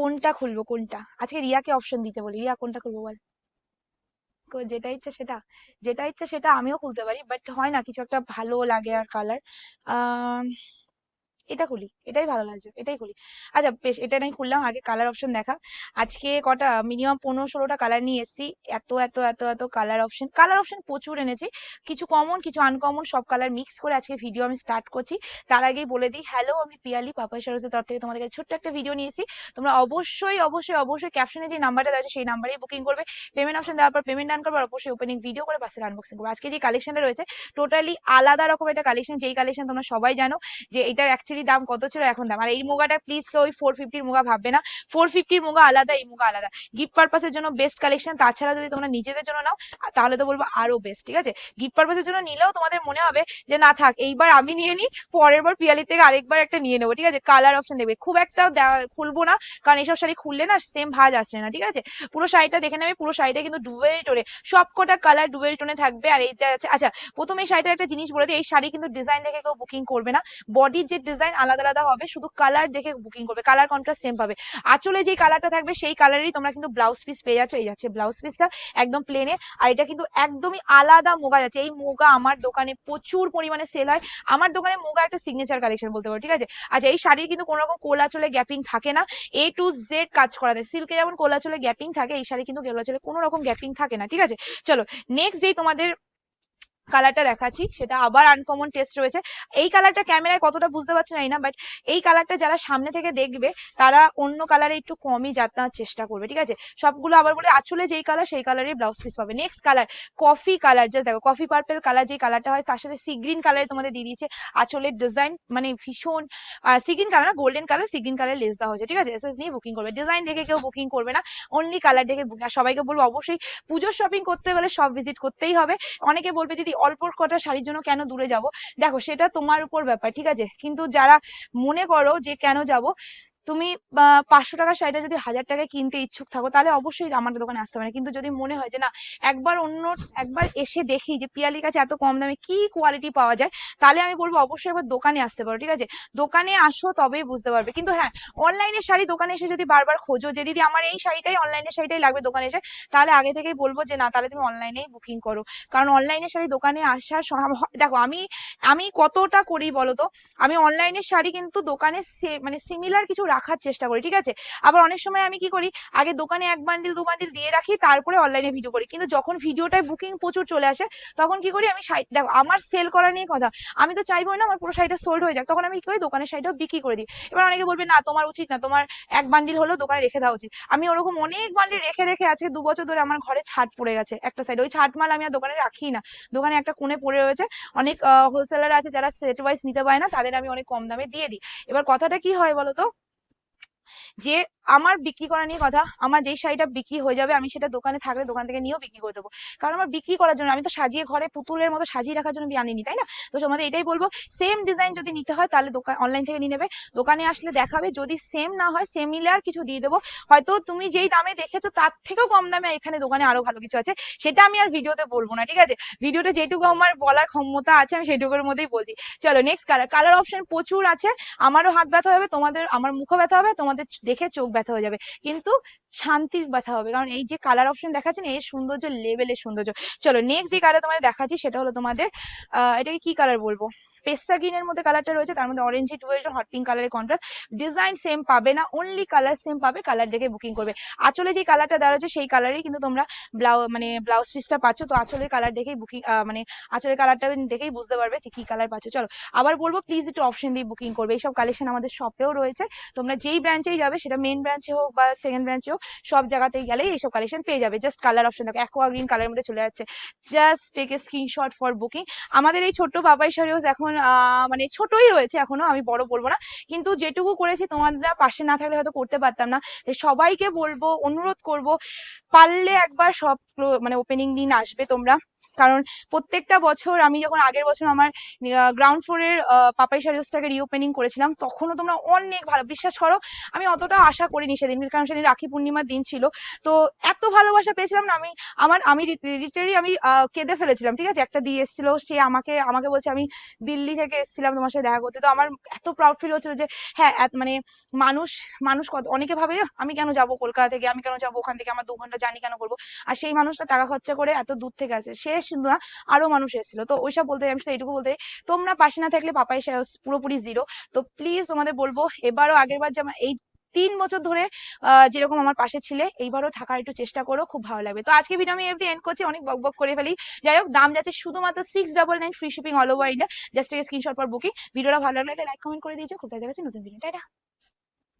কোনটা খুলবো, কোনটা? আজকে রিয়াকে অপশন দিতে বলি। রিয়া, কোনটা খুলবো বল? যেটা ইচ্ছা সেটা। যেটা ইচ্ছা সেটা আমিও খুলতে পারি বাট হয় না, কিছু একটা ভালো লাগে আর কালার এটা খুলি, এটাই ভালো লাগছে, এটাই খুলি। আচ্ছা বেশ, এটা নাই খুললাম, আগে কালার অপশন দেখা। আজকে কটা? মিনিমাম পনেরো ষোলোটা কালার নিয়ে এসেছি। এত এত এত এত কালার অপশন কালার অপশন প্রচুর এনেছি। কিছু কমন কিছু আনকমন সব কালার মিক্স করে আজকে ভিডিও আমি স্টার্ট করছি। তার আগেই বলে দিই হ্যালো আমি পিয়ালি, পাপাই সরোজের তরফ থেকে তোমাদের কাছে ছোট্ট একটা ভিডিও নিয়েছি তোমরা অবশ্যই অবশ্যই অবশ্যই ক্যাপশনে যে নাম্বারটা দেওয়া সেই নাম্বারেই বুকিং করবে। পেমেন্ট অপশন দেওয়ার পর পেমেন্ট ডান করবে অবশ্যই ওপেনিং ভিডিও করে পাশে আনবক্সিং করবে। আজকে যে কালেকশনটা রয়েছে টোটালি আলাদা রকম একটা কালেকশন যেই কালেকশন তোমরা সবাই জানো, যে এটার অ্যাকচুয়ালি দাম কত ছিল এখন দাম? আর এই মুগাটা প্লিজ কেউ ওই ফোর ফিফটির মুগা ভাববে না। ফোর ফিফটির মুগা আলাদা, এই মুগা আলাদা। গিফট পারপাসের জন্য বেস্ট কালেকশন তাছাড়া যদি তোমরা নিজেদের জন্য নাও তাহলে তো বলব আরও বেস্ট ঠিক আছে? গিফট পারপাসের জন্য নিলেও তোমাদের মনে হবে যে, না থাক, এইবার আমি নিয়ে নিই, পরের বার পিয়ালির থেকে আরেকবার একটা নিয়ে নেব, ঠিক আছে? কালার অপশন দেবে। খুব একটা খুলবো না, কারণ এইসব শাড়ি খুললে না সেম ভাজ আসছে না, ঠিক আছে? পুরো শাড়িটা দেখে নেবে, পুরো শাড়িটা কিন্তু ডুয়েল টোনে সব কটা কালার ডুয়েল টোনে থাকবে, আর এইটা আছে আচ্ছা প্রথমে এই একটা জিনিস বলে দিই, এই শাড়ি কিন্তু ডিজাইন দেখে কেউ বুকিং করবে না। বডির যে ডিজাইন আলাদা আলাদা হবে, শুধু কালার দেখে বুকিং করবে কালার কন্ট্রাস্ট সেম পাবে। আঁচলে যে কালারটা থাকবে, সেই কালারেরই তোমরা কিন্তু ব্লাউজ পিস পেয়ে যাচ্ছ। এই যাচ্ছে ব্লাউজ পিসটা একদম প্লেনে আর এটা কিন্তু একদমই আলাদা মোগা যাচ্ছে। এই মোগা আমার দোকানে প্রচুর পরিমাণে সেল হয়। আমার দোকানে মোগা একটা সিগনেচার কালেকশন বলতে পারো, ঠিক আছে? আচ্ছা এই শাড়ির কিন্তু কোনো রকম কোলাচলে গ্যাপিং থাকে না। এ টু জেড কাজ করা যায়। সিল্কে যেমন কোলাচলে গ্যাপিং থাকে, এই শাড়ি কিন্তু কোলাচলে কোনো রকম গ্যাপিং থাকে না, ঠিক আছে? চলো নেক্সট যেই তোমাদের কালারটা দেখাচ্ছি, সেটা আবার আনকমন টেস্ট রয়েছে। এই কালারটা ক্যামেরায় কতটা বুঝতে পারছ না বাট এই কালারটা যারা সামনে থেকে দেখবে, তারা অন্য কালারে একটু কমই যাতার চেষ্টা করবে, ঠিক আছে? সবগুলো আবার বলে, আঁচলে যেই কালার সেই কালারের ব্লাউজ পিস পাবে। Next colour coffee colour just দেখো কফি পার্পেল কালার যেই কালারটা হয়, তার সাথে সি গ্রিন কালারে তোমাদের দিয়ে দিয়েছে, আঁচলের ডিজাইন মানে ভীষণ সি গ্রিন কালার না golden colour sea green colour lace দেওয়া হয়েছে, ঠিক আছে? এসএস নিয়ে বুকিং করবে। ডিজাইন দেখে কেউ বুকিং করবে না অনলি কালার দেখে সবাইকে বলব অবশ্যই পুজোর শপিং করতে গেলে সব ভিজিট করতেই হবে। অনেকে বলবে, দিদি অল্প কটা শাড়ির জন্য কেন দূরে যাব? দেখো, সেটা তোমার উপর ব্যাপার, ঠিক আছে? কিন্তু যারা মনে করো যে কেন যাব তুমি পাঁচশো টাকার শাড়িটা যদি হাজার টাকায় কিনতে ইচ্ছুক থাকো, তাহলে অবশ্যই আমার দোকানে আসতে না। কিন্তু যদি মনে হয় যে না, একবার অন্য, একবার এসে দেখি যে পিয়ালির কাছে এত কম দামে কি কোয়ালিটি পাওয়া যায়, তাহলে আমি বলব অবশ্যই একবার দোকানে আসতে পারো, ঠিক আছে? দোকানে আসো তবেই বুঝতে পারবে। কিন্তু হ্যাঁ অনলাইনে শাড়ি দোকানে এসে যদি বারবার খোঁজো যে, দিদি, আমার এই শাড়িটাই অনলাইনে শাড়িটাই লাগবে দোকানে এসে, তাহলে আগে থেকেই বলব যে, না, তাহলে তুমি অনলাইনেই বুকিং করো। কারণ অনলাইনে শাড়ি দোকানে আসার দেখো, আমি আমি কতটা করি বলো তো? আমি অনলাইনে শাড়ি কিন্তু দোকানে মানে সিমিলার কিছু রাখার চেষ্টা করি, ঠিক আছে? আবার অনেক সময় আমি কি করি, আগে দোকানে এক বান্ডিল দু বান্ডিল দিয়ে রাখি, তারপরে অনলাইনে ভিডিও করি। কিন্তু যখন ভিডিওটায় বুকিং প্রচুর চলে আসে, তখন কি করি আমি শাড়ি দেখো, আমার সেল করা নিয়ে কথা, আমি তো চাইব না আমার পুরো শাড়িটা সোল্ড হয়ে যাক, তখন আমি কি করি, দোকানের শাড়িটাও বিক্রি করে দিই। এবার অনেকে বলবে, না, তোমার উচিত না, তোমার এক বান্ডিল হলেও দোকানে রেখে দেওয়া উচিত। আমি ওরকম অনেক বান্ডিল রেখে রেখে আজকে দু বছর ধরে আমার ঘরে ছাট পড়ে গেছে, একটা সাইড ওই ছাট মাল আমি আর দোকানে রাখি না। দোকানে একটা কোণে পড়ে রয়েছে, অনেক হোলসেলার আছে যারা সেট ওয়াইজ নিতে পারে না, তাদের আমি অনেক কম দামে দিয়ে দিই। এবার কথাটা কি হয় বলো তো যে আমার বিক্রি করা নিয়ে কথা, আমার যেই শাড়িটা বিক্রি হয়ে যাবে, আমি সেটা দোকানে থাকলে দোকান থেকে নিয়েও বিক্রি করে দেবো। কারণ আমার বিক্রি করার জন্য, আমি তো সাজিয়ে ঘরে পুতুলের মতো সাজিয়ে রাখার জন্য আনিনি, তাই না? তো তোমাদের এটাই বলব সেম ডিজাইন যদি নিতে হয়, তাহলে দোকান অনলাইন থেকে নিয়ে নেবে। দোকানে আসলে দেখাবে, যদি সেম না হয় সিমিলার কিছু দিয়ে দেবো। হয়তো তুমি যেই দামে দেখেছ, তার থেকেও কম দামে এখানে দোকানে আরও ভালো কিছু আছে। সেটা আমি আর ভিডিওতে বলব না, ঠিক আছে? ভিডিওতে যেটুকু আমার বলার ক্ষমতা আছে, আমি সেইটুকুর মধ্যেই বলছি। চলো নেক্সট কালার কালার অপশন প্রচুর আছে। আমারও হাত ব্যথা হবে, তোমাদের, আমার মুখও ব্যথা হবে, তোমাদের চ- দেখে চোখ ব্যথা হয়ে যাবে। কিন্তু শান্তির ব্যথা হবে। কারণ এই যে কালার অপশন দেখাচ্ছেন এর সৌন্দর্য লেভেলের সৌন্দর্য। চলো নেক্সট যে কালার তোমাদের দেখাচ্ছি, সেটা হলো তোমাদের এটাকে কি কালার বলব? পেস্তা গ্রিনের মধ্যে কালারটা রয়েছে, তার মধ্যে অরেঞ্জ টুয়েলভ হট পিঙ্ক কালারের কন্ট্রাস্ট ডিজাইন সেম পাবে না অনলি কালার সেম পাবে কালার দেখে বুকিং করবে। আঁচলে যে কালারটা দেওয়া রয়েছে, সেই কালারেই কিন্তু তোমরা ব্লাউ মানে ব্লাউজ পিসটা পাচ্ছ। তো আঁচলের কালার দেখেই বুকিং মানে আঁচলের কালারটা দেখেই বুঝতে পারবে যে কি কালার পাচ্ছ। চলো, আবার বলব প্লিজ একটু অপশন দিয়ে বুকিং করবে। এইসব কালেকশন আমাদের শপেও রয়েছে। তোমরা যেই ব্রাঞ্চেই যাবে, সেটা মেন ব্রাঞ্চে হোক বা সেকেন্ড ব্রাঞ্চে হোক, সব জায়গাতেই গেলেই এইসব কালেকশন পেয়ে যাবে। জাস্ট কালার অপশন দেখো অ্যাকোয়া গ্রিন কালারের মধ্যে চলে যাচ্ছে। Just take a screenshot for booking আমাদের এই ছোট্ট বাবাই শরিওস এখন আহ, মানে ছোটই রয়েছে এখনও আমি বড় বলব না। কিন্তু যেটুকু করেছি তোমাদের পাশে না থাকলে হয়তো করতে পারতাম না। সবাইকে বলব অনুরোধ করব পারলে একবার সব মানে ওপেনিং দিন আসবে তোমরা। কারণ প্রত্যেকটা বছর আমি যখন আগের বছর আমার গ্রাউন্ড ফ্লোরের পাপাই সারিউসটাকে রিওপেনিং করেছিলাম, তখনও তোমরা অনেক ভালো, বিশ্বাস করো, আমি অতটা আশা করিনি সেদিন, কারণ সেদিন রাখি পূর্ণিমার দিন ছিল। তো এত ভালোবাসা পেয়েছিলাম না, আমি, আমার, আমি লিটারি আমি কেঁদে ফেলেছিলাম, ঠিক আছে? একটা দিয়ে এসেছিল, সে আমাকে আমাকে বলছে, আমি দিল্লি থেকে এসেছিলাম তোমার সাথে দেখা করতে। তো আমার এত প্রাউড ফিল হচ্ছিল যে হ্যাঁ মানে মানুষ মানুষ কত, অনেকে ভাবে, আমি কেন যাব কলকাতা থেকে? আমি কেন যাব ওখান থেকে? আমার দু ঘণ্টা জানি কেন করব? আর সেই মানুষটা টাকা খরচা করে এত দূর থেকে আসে। সে শুধু না, আরও মানুষ এসেছিল। তো ওইসব বলতে আমি শুধু এইটুকু বলতে তোমরা পাশে না থাকলে পাপাই পুরোপুরি জিরো তো প্লিজ তোমাদের বলব, এবারও আগের বার যেমন এই তিন বছর ধরে যেরকম আমার পাশে ছিলে, এইবারও থাকার একটু চেষ্টা করো, খুব ভালো লাগবে। তো আজকে ভিডিও আমি এমনি এন্ড করছি, অনেক বক বক করে ফেলি। যাই হোক, দাম যাচ্ছে শুধুমাত্র six double nine free shipping all over India just screenshot পর বুকিং ভিডিওটা ভালো লাগলে লাইক কমেন্ট করে দিয়েছ। খুব দেখা যাচ্ছে নতুন ভিডিও টাটা।